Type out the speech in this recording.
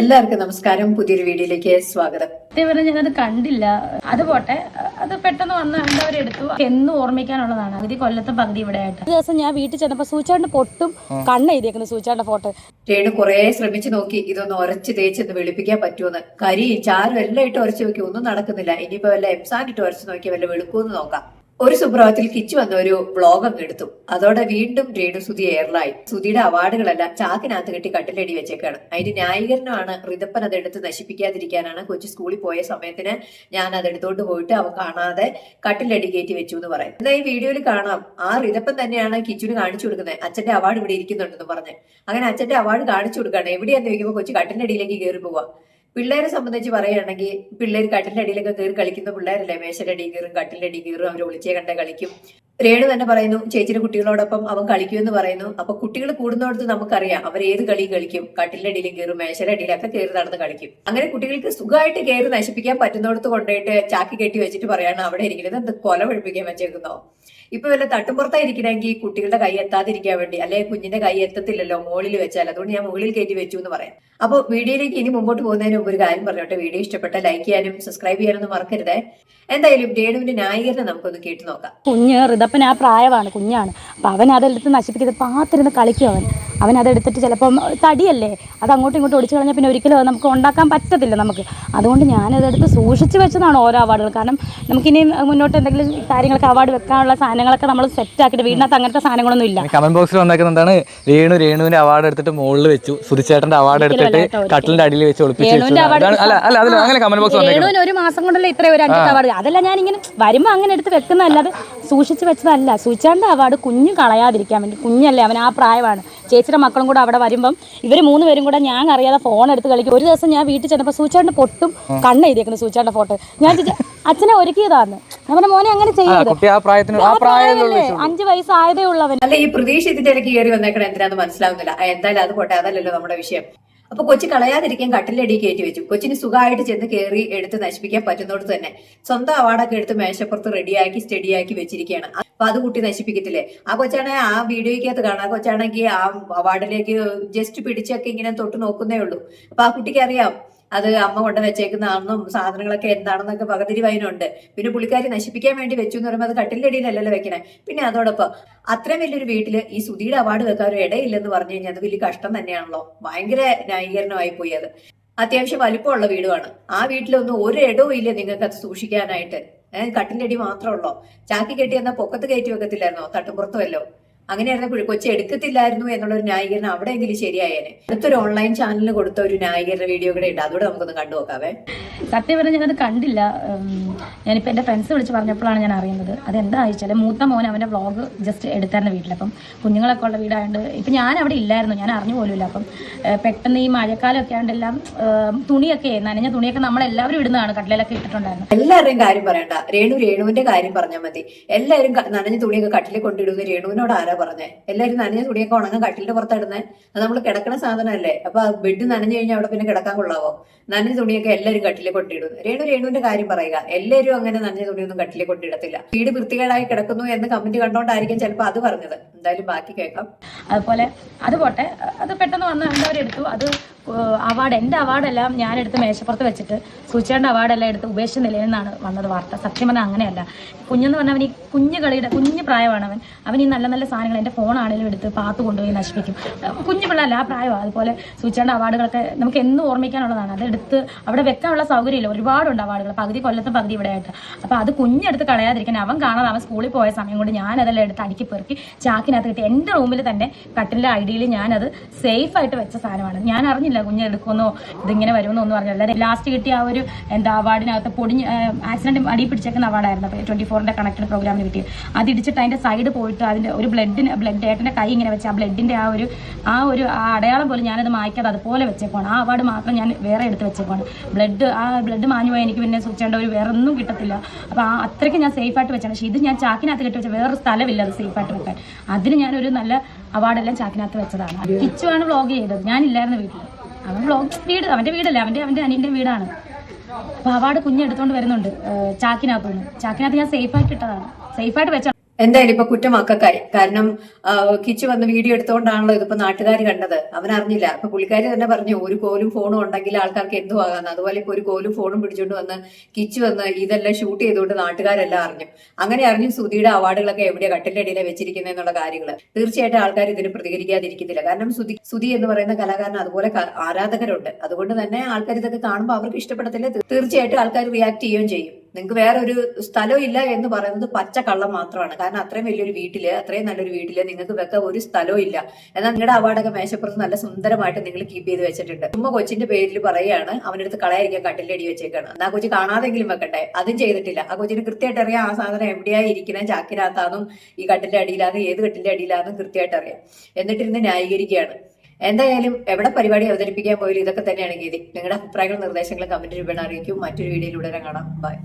എല്ലാവർക്കും നമസ്കാരം. പുതിയൊരു വീഡിയോയിലേക്ക് സ്വാഗതം. പറഞ്ഞാൽ ഞാനത് കണ്ടില്ല. അത് പോട്ടെ. അത് പെട്ടെന്ന് വന്ന് കണ്ടവരെടുത്തു. എന്ന് ഓർമ്മിക്കാനുള്ളതാണ്. പകുതി കൊല്ലത്തെ പകുതി ഇവിടെ ആയിട്ട് ഒരു ദിവസം ഞാൻ വീട്ടിൽ ചെന്നപ്പോ സൂച്ചാണ്ട് പൊട്ടും കണ്ണ് എഴുതിയേക്കുന്നു സൂച്ചാണ്ട ഫോട്ടോ. രേണു കുറെ ശ്രമിച്ചു നോക്കി. ഇതൊന്ന് ഉരച്ച് തേച്ചൊന്ന് വെളുപ്പിക്കാൻ പറ്റുമെന്ന്. കരി ചാരും എല്ലാം ഇട്ട് ഉരച്ച് നോക്കി ഒന്നും നടക്കുന്നില്ല. ഇനിയിപ്പോ വല്ല എംസാൻ ഇട്ട് ഉരച്ച് നോക്കി വല്ല വെളുക്കുമെന്ന് നോക്കാം. ഒരു സുപ്രഭാതത്തിൽ കിച്ചു വന്ന ഒരു വ്ളോഗ് അങ്ങ് എടുത്തു. അതോടെ വീണ്ടും രേണു സുതി എയർലായി സുതിയുടെ അവാർഡുകളെല്ലാം ചാക്കിനകത്ത് കെട്ടി കട്ടിലടി വെച്ചേക്കാണ്. അതിന്റെ ന്യായീകരണമാണ് റിതപ്പൻ അതെടുത്ത് നശിപ്പിക്കാതിരിക്കാനാണ് കൊച്ചു സ്കൂളിൽ പോയ സമയത്തിന് ഞാൻ അത് എടുത്തോണ്ട് പോയിട്ട് അവ കാണാതെ കട്ടിലടി കയറ്റി വെച്ചു എന്ന് പറയും. എന്നാൽ ഈ വീഡിയോയിൽ കാണാം. ആ റിതപ്പൻ തന്നെയാണ് കിച്ചുവിന് കാണിച്ചു കൊടുക്കുന്നത്. അച്ഛന്റെ അവാർഡ് ഇവിടെ ഇരിക്കുന്നുണ്ടെന്ന് പറഞ്ഞ്. അങ്ങനെ അച്ഛന്റെ അവാർഡ് കാണിച്ചു കൊടുക്കുകയാണ്. എവിടെയാന്ന് ചോദിക്കുമ്പോൾ കൊച്ചു കട്ടിലടിയിലേക്ക് കയറി പോവാ. പിള്ളേരെ സംബന്ധിച്ച് പറയുകയാണെങ്കിൽ പിള്ളേർ കട്ടിലടിയിലൊക്കെ കയറി കളിക്കുന്ന പിള്ളേരല്ലേ? മേശയുടെ അടിയിൽ കയറും കട്ടിലടി കയറും അവർ ഒളിച്ചേ കണ്ടേ കളിക്കും. രേണു തന്നെ പറയുന്നു ചേച്ചിയുടെ കുട്ടികളോടൊപ്പം അവൻ കളിക്കുമെന്ന് പറയുന്നു. അപ്പൊ കുട്ടികൾ കൂടുന്നിടത്ത് നമുക്കറിയാം അവർ ഏത് കളി കളിക്കും. കട്ടിലിന്റെ അടിയിലും കയറും മേശയുടെ അടിയിലൊക്കെ കയറി നടന്ന് കളിക്കും. അങ്ങനെ കുട്ടികൾക്ക് സുഖമായിട്ട് കയറി നശിപ്പിക്കാൻ പറ്റുന്നിടത്ത് കൊണ്ടുപോയിട്ട് ചാക്കി കെട്ടി വെച്ചിട്ട് പറയാണ് അവിടെ ഇരിക്കുന്നത് എന്ത് കൊല ഒഴിപ്പിക്കാൻ വെച്ചേക്കുന്നോ? ഇപ്പൊ വല്ല തട്ടുമ്പുറത്തായിരിക്കണമെങ്കിൽ കുട്ടികളുടെ കൈ എത്താതിരിക്കാൻ വേണ്ടി അല്ലെ കുഞ്ഞിന്റെ കൈ എത്തത്തില്ലല്ലോ മുകളിൽ വെച്ചാൽ. അതുകൊണ്ട് ഞാൻ മുകളിൽ കയറ്റി വെച്ചു എന്ന് പറയാം. അപ്പോൾ വീഡിയോയിലേക്ക് ഇനി മുമ്പോട്ട് പോകുന്നതിന് മുമ്പ് ഒരു കാര്യം പറഞ്ഞോട്ടെ. വീഡിയോ ഇഷ്ടപ്പെട്ട ലൈക്ക് ചെയ്യാനും സബ്സ്ക്രൈബ് ചെയ്യാനൊന്നും മറക്കരുത്. എന്തായാലും രേണുവിന്റെ ന്യായീകരണം നമുക്കൊന്ന് കേട്ടു നോക്കാം. കുഞ്ഞ് ഋതപ്പൻ ആ പ്രായമാണ് കുഞ്ഞാണ്. അപ്പം അവൻ അതെടുത്ത് നശിപ്പിക്കുന്നത് പാത്തിരുന്ന് കളിക്കും അവൻ. അവൻ അതെടുത്തിട്ട് ചിലപ്പം തടിയല്ലേ? അത് അങ്ങോട്ടും ഇങ്ങോട്ടും ഒടിച്ചു കളഞ്ഞാൽ പിന്നെ ഒരിക്കലും അത് നമുക്ക് ഉണ്ടാക്കാൻ പറ്റത്തില്ല നമുക്ക്. അതുകൊണ്ട് ഞാനതെടുത്ത് സൂക്ഷിച്ച് വെച്ചതാണ് ഓരോ അവാർഡുകൾ. കാരണം നമുക്കിനി മുന്നോട്ട് എന്തെങ്കിലും കാര്യങ്ങളൊക്കെ അവാർഡ് വെക്കാനുള്ള സാധനങ്ങളൊക്കെ നമ്മൾ സെറ്റ് ആക്കിയിട്ട് വീടിനകത്ത് അങ്ങനത്തെ സാധനങ്ങളൊന്നും ഇല്ല. കമന്റ് ബോക്സിൽ വന്നേക്കുന്നതാണ് രേണു രേണുവിന്റെ അവാർഡ് എടുത്തിട്ട് മുകളിൽ വെച്ചു. സുധിച്ചേട്ടന്റെ അവാർഡ് എടുത്തിട്ട് കട്ടിലിന്റെ അടിയിൽ വെച്ച് ഒളിപ്പിച്ച് അങ്ങനെ കമന്റ് ബോക്സ് രേണുവിന് ഒരു മാസം കൊണ്ടല്ല ഇത്രയും ഒരു അഞ്ച് അവാർഡ്? അതല്ല ഞാൻ ഇങ്ങനെ വരുമ്പോൾ അങ്ങനെ എടുത്ത് വെക്കുന്നതല്ലാതെ സൂക്ഷിച്ച് വെച്ചതല്ല. സൂച്ചാണ്ട അവാർഡ് കുഞ്ഞു കളയാതിരിക്കാൻ വേണ്ടി കുഞ്ഞല്ലേ അവൻ ആ പ്രായമാണ്. ചേച്ചിയുടെ മക്കളും കൂടെ അവിടെ വരുമ്പം ഇവർ മൂന്ന് പേരും കൂടെ ഞാൻ അറിയാതെ ഫോൺ എടുത്ത് കളിക്കും. ഒരു ദിവസം ഞാൻ വീട്ടിൽ ചെന്നപ്പോൾ സൂച്ചാണ്ട് പൊട്ടും കണ്ണ് എഴുതിയേക്കുന്നു സൂച്ചാണ്ട ഫോട്ടോ. ഞാൻ ചോദിച്ചു, അച്ഛനെ ഒരുക്കിയതാണ് ഞാൻ പറഞ്ഞ മോനെ അങ്ങനെ ചെയ്യാം ചെയ്യരുത്. കുട്ടി ആ പ്രായത്തിന് ആ ആ അഞ്ച് വയസ്സായതേ ഉള്ളവൻ അല്ല ഈ പ്രതീക്ഷ ഇതിന്റെ ഇടയ്ക്ക് കയറി വന്നേക്കണം എന്തിനാന്ന് മനസ്സിലാവുന്നില്ല. എന്തായാലും അത് പോട്ടെ അതല്ലല്ലോ നമ്മുടെ വിഷയം. അപ്പൊ കൊച്ചി കളയാതിരിക്കാൻ കട്ടിലടി കയറ്റി വെച്ചു. കൊച്ചിന് സുഖമായിട്ട് ചെന്ന് കയറി എടുത്ത് നശിപ്പിക്കാൻ പറ്റുന്നോട് തന്നെ സ്വന്തം അവാർഡൊക്കെ എടുത്ത് മേശപ്പുറത്ത് റെഡിയാക്കി സ്റ്റഡിയാക്കി വെച്ചിരിക്കുകയാണ്. അപ്പൊ അത് കുട്ടി നശിപ്പിക്കത്തില്ലേ? ആ കൊച്ചാണെ ആ വീഡിയോയ്ക്കകത്ത് കാണാം. ആ കൊച്ചാണെങ്കിൽ ആ അവാർഡിലേക്ക് ജസ്റ്റ് പിടിച്ചൊക്കെ ഇങ്ങനെ തൊട്ട് നോക്കുന്നേ ഉള്ളൂ. അപ്പൊ ആ കുട്ടിക്ക് അറിയാം. അത് അമ്മ കൊണ്ട് വെച്ചേക്കുന്നതാണെന്നും സാധനങ്ങളൊക്കെ എന്താണെന്നൊക്കെ പകുതിരി വൈനുണ്ട്. പിന്നെ പുള്ളിക്കാരി നശിപ്പിക്കാൻ വേണ്ടി വെച്ചു എന്ന് പറയുമ്പോൾ അത് കട്ടിലിന്റെ അടിയിലല്ലല്ലോ വെക്കണേ. പിന്നെ അതോടൊപ്പം അത്രയും വലിയൊരു വീട്ടിൽ ഈ സുധിയുടെ അവാർഡ് വെക്കാൻ ഒരു ഇടയില്ലെന്ന് പറഞ്ഞു കഴിഞ്ഞാൽ അത് വലിയ കഷ്ടം തന്നെയാണല്ലോ. ഭയങ്കര ന്യായീകരണമായി പോയി അത്. അത്യാവശ്യം വലിപ്പമുള്ള വീടുമാണ് ആ വീട്ടിലൊന്നും ഒരു ഇടവും ഇല്ല നിങ്ങൾക്ക് അത് സൂക്ഷിക്കാനായിട്ട്. ഏഹ് കട്ടിന്റെ അടി മാത്രമുള്ളോ ചാക്കി കെട്ടി എന്നാൽ പൊക്കത്ത് കയറ്റി വെക്കത്തില്ലായിരുന്നോ? തട്ടുപുറത്തുമല്ലോ അങ്ങനെയായിരുന്നപ്പോൾ കൊച്ചി എടുക്കത്തില്ലായിരുന്നു എന്നുള്ളൊരു ന്യായീകരണം അവിടെയെങ്കിലും ശരിയായേനെ. അടുത്തൊരു ഓൺലൈൻ ചാനലിൽ കൊടുത്ത ഒരു ന്യായീകരണ വീഡിയോ കൂടെ ഉണ്ട്. അതുകൂടെ നമുക്കൊന്ന് കണ്ടു നോക്കാവേ. സത്യം പറഞ്ഞാൽ ഞാനത് കണ്ടില്ല. ഞാനിപ്പോൾ എന്റെ ഫ്രണ്ട്സ് വിളിച്ച് പറഞ്ഞപ്പോഴാണ് ഞാൻ അറിയുന്നത്. അതെന്താ വെച്ചാൽ മൂത്ത മോൻ അവന്റെ വ്ളോഗ് ജസ്റ്റ് എടുത്തായിരുന്നു വീട്ടിൽ അപ്പം കുഞ്ഞുങ്ങളൊക്കെ ഉള്ള വീടായതുകൊണ്ട് ഇപ്പം ഞാൻ അവിടെ ഇല്ലായിരുന്നു. ഞാൻ അറിഞ്ഞു പോലുമില്ല. അപ്പം പെട്ടെന്ന് ഈ മഴക്കാലമൊക്കെ ഏഹ്, തുണിയൊക്കെ നനഞ്ഞ തുണിയൊക്കെ നമ്മളെല്ലാവരും ഇടുന്നതാണ്. കട്ടിലൊക്കെ ഇട്ടിട്ടുണ്ടായിരുന്നു. എല്ലാവരുടെയും കാര്യം പറയണ്ട. രേണു രേണുവിന്റെ കാര്യം പറഞ്ഞാൽ മതി. എല്ലാവരും നനഞ്ഞ തുണിയൊക്കെ കട്ടിലിൽ കൊണ്ടിടുന്ന. രേണുവിനോട് ആരാ പറഞ്ഞേ. എല്ലാവരും നനഞ്ഞ തുണിയൊക്കെ ഉണങ്ങാൻ കട്ടിലിന്റെ പുറത്തിടുന്നേ. അത് നമ്മൾ കിടക്കണ സാധനമല്ലേ? അപ്പൊ ബെഡ് നനഞ്ഞു കഴിഞ്ഞാൽ അവിടെ പിന്നെ കിടക്കാൻ കൊള്ളാവോ? നനഞ്ഞ തുണിയൊക്കെ എല്ലാവരും കട്ടിലിൽ കൊണ്ടിടും രേണു രേണുവിന്റെ കാര്യം പറയുക. എല്ലാവരും അങ്ങനെ നനഞ്ഞ തുണിയൊന്നും കട്ടിലിൽ കൊണ്ടിടത്തില്ല വീട് വൃത്തികേടായി കിടക്കുന്നു എന്ന് കമന്റ് കണ്ടോണ്ടായിരിക്കും ചിലപ്പോൾ അത് പറഞ്ഞത്. എന്തായാലും ബാക്കി കേൾക്കാം. അതുപോലെ അത് പോട്ടെ. അത് പെട്ടെന്ന് വന്ന് എടുത്തു അത് അവാർഡ് എന്റെ അവാർഡെല്ലാം ഞാനെടുത്ത് മേശപ്പുറത്ത് വെച്ചിട്ട് സൂചിയുടെ അവാർഡെല്ലാം എടുത്ത് ഉപേക്ഷിച്ച നിലയിൽ നിന്നാണ് വന്നത് വാർത്ത. സത്യം പറഞ്ഞാൽ അങ്ങനെയല്ല. കുഞ്ഞെന്ന് പറഞ്ഞാൽ അവൻ ഈ കുഞ്ഞു കളിയുടെ കുഞ്ഞു പ്രായമാണ് അവൻ. അവൻ ഈ നല്ല നല്ല സാധനങ്ങൾ എന്റെ ഫോണാണെങ്കിലും എടുത്ത് പാത്ത് കൊണ്ടുപോയി നശിപ്പിക്കും. കുഞ്ഞു പിള്ളേരല്ല ആ പ്രായമാണ് അതുപോലെ സൂചിയുടെ അവാർഡുകളൊക്കെ നമുക്ക് എന്നും ഓർമ്മിക്കാനുള്ളതാണ്. അതെടുത്ത് അവിടെ വെക്കാനുള്ള സൗകര്യമില്ല. ഒരുപാടുണ്ട് അവാർഡുകൾ പകുതി കൊല്ലത്തും പകുതി ഇവിടെ ആയിട്ട് അപ്പോൾ അത് കുഞ്ഞെടുത്ത് കളയാതിരിക്കാൻ അവൻ കാണാതെ അവൻ സ്കൂളിൽ പോയ സമയം കൊണ്ട് ഞാനതെല്ലാം എടുത്ത് അടുക്കി പെറുക്കി ചാക്കിനകത്ത് കിട്ടി. എന്റെ റൂമിൽ തന്നെ കട്ടിലിന്റെ ഐഡിയയിൽ ഞാനത് സേഫായിട്ട് വെച്ച സാധനമാണ്. ഞാൻ അറിഞ്ഞില്ല കുഞ്ഞ് എടുക്കുമെന്നോ ഇതിങ്ങനെ വരുമെന്നോ ഒന്നും പറഞ്ഞില്ല ലാസ്റ്റ് കിട്ടിയ ആ ഒരു എന്താ അവാർഡിനകത്ത് പൊടിഞ്ഞ് ആക്സിഡന്റ് അടി പിടിച്ചേക്കുന്ന അവാർഡായിരുന്നു അപ്പോൾ ട്വന്റി ഫോറിന്റെ കണക്റ്റഡ് പ്രോഗ്രാമിന് കിട്ടിയത്. അത് ഇടിച്ചിട്ട് അതിന്റെ സൈഡ് പോയിട്ട് അതിന്റെ ഒരു ബ്ലഡിന് ബ്ലഡ് ഏട്ടന്റെ കൈ ഇങ്ങനെ വെച്ച് ആ ബ്ലഡിന്റെ ആ ഒരു ആ ഒരു അടയാളം പോലും ഞാനത് മായ്ക്കാതെ അതുപോലെ വെച്ചേക്കുവാണ്. ആ അവാർഡ് മാത്രം ഞാൻ വേറെ എടുത്ത് വെച്ചേക്കുവാണ്. ബ്ലഡ് ആ ബ്ലഡ് മാഞ്ഞു പോയാൽ എനിക്ക് പിന്നെ സൂക്ഷിക്കേണ്ട ഒരു വേറെ ഒന്നും കിട്ടത്തില്ല. അപ്പോൾ ആ അത്രയ്ക്ക് ഞാൻ സേഫായിട്ട് വെച്ചാണ്. പക്ഷേ ഇത് ഞാൻ ചാക്കിനകത്ത് കെട്ടി വെച്ച വേറൊരു സ്ഥലമില്ല അത് സേഫായിട്ട് വെക്കാൻ. അതിന് ഞാനൊരു നല്ല അവാർഡെല്ലാം ചാക്കിനകത്ത് വെച്ചതാണ്. കിച്ചുവാണ് വ്ളോഗ് ചെയ്തത്. ഞാനില്ലായിരുന്നു വീട്ടിൽ അവൻ ബ്ലോക്ക് വീട് അവന്റെ വീടല്ലേ? അവന്റെ അവന്റെ അനിയന്റെ വീടാണ്. അപ്പോൾ അവാർഡ് കുഞ്ഞെടുത്തോണ്ട് വരുന്നുണ്ട് ചാക്കിനകത്തുനിന്ന്. ചാക്കിനകത്ത് ഞാൻ സേഫായിട്ട് ഇട്ടതാണ്. സേഫായിട്ട് വെച്ച എന്തായാലും ഇപ്പൊ കുറ്റം മക്കൾക്കായി കാരണം കിച്ചു വന്ന് വീഡിയോ എടുത്തോണ്ടാണല്ലോ ഇതിപ്പോ നാട്ടുകാർ കണ്ടത്. അവൻ അറിഞ്ഞില്ല അപ്പൊ പുള്ളിക്കാരി തന്നെ പറഞ്ഞു ഒരു കോലും ഫോണും ഉണ്ടെങ്കിൽ ആൾക്കാർക്ക് എന്തു ആകാന്ന് അതുപോലെ ഇപ്പൊ ഒരു കോലും ഫോണും പിടിച്ചോണ്ട് വന്ന് കിച്ച് വന്ന് ഇതെല്ലാം ഷൂട്ട് ചെയ്തുകൊണ്ട് നാട്ടുകാരെല്ലാം അറിഞ്ഞു. അങ്ങനെ അറിഞ്ഞു സുധിയുടെ അവാർഡുകളൊക്കെ എവിടെയാ കട്ടിന്റെ ഇടയിലെ വെച്ചിരിക്കുന്നത് എന്നുള്ള കാര്യങ്ങൾ തീർച്ചയായിട്ടും ആൾക്കാർ ഇതിന് പ്രതികരിക്കാതിരിക്കുന്നില്ല കാരണം സുധി സുധി എന്ന് പറയുന്ന കലാകാരൻ അതുപോലെ ആരാധകരുണ്ട്. അതുകൊണ്ട് തന്നെ ആൾക്കാർ ഇതൊക്കെ കാണുമ്പോൾ അവർക്ക് ഇഷ്ടപ്പെടത്തില്ല. തീർച്ചയായിട്ടും ആൾക്കാർ റിയാക്ട് ചെയ്യുകയും ചെയ്യും. നിങ്ങൾക്ക് വേറെ ഒരു സ്ഥലം ഇല്ല എന്ന് പറയുന്നത് പച്ച കള്ളം മാത്രമാണ്. കാരണം അത്രയും വലിയൊരു വീട്ടിൽ അത്രയും നല്ലൊരു വീട്ടിൽ നിങ്ങൾക്ക് വെക്കാൻ ഒരു സ്ഥലവും ഇല്ല. എന്നാൽ നിങ്ങളുടെ അവാർഡൊക്കെ മേശപ്പുറത്ത് നല്ല സുന്ദരമായിട്ട് നിങ്ങൾ കീപ്പ് ചെയ്ത് വെച്ചിട്ടുണ്ട്. ചുമ്മാ കൊച്ചിന്റെ പേരിൽ പറയുകയാണ് അവനടുത്ത് കളയായിരിക്കാൻ കട്ടിലടി വെച്ചേക്കാണ്. എന്നാ കൊച്ചു കാണാതെങ്കിലും വെക്കട്ടെ. അതും ചെയ്തിട്ടില്ല. ആ കൊച്ചിന് കൃത്യമായിട്ട് അറിയാം ആ സാധനം എവിടെയായി ഇരിക്കുന്ന ചാക്കിനകത്താന്നും ഈ കട്ടിന്റെ അടിയിലാന്നും ഏത് കട്ടിന്റെ അടിയിലാന്നും കൃത്യമായിട്ട് അറിയാം. എന്നിട്ടിരുന്ന് ന്യായീകരിക്കുകയാണ്. എന്തായാലും എവിടെ പരിപാടി അവതരിപ്പിക്കാൻ പോയാലും ഇതൊക്കെ തന്നെയാണ് ഗീതി. നിങ്ങളുടെ അഭിപ്രായങ്ങളും നിർദ്ദേശങ്ങളും കമന്റ് രൂപേണ അറിയിക്കും. മറ്റൊരു വീഡിയോയിലൂടെ കാണാം. ബൈ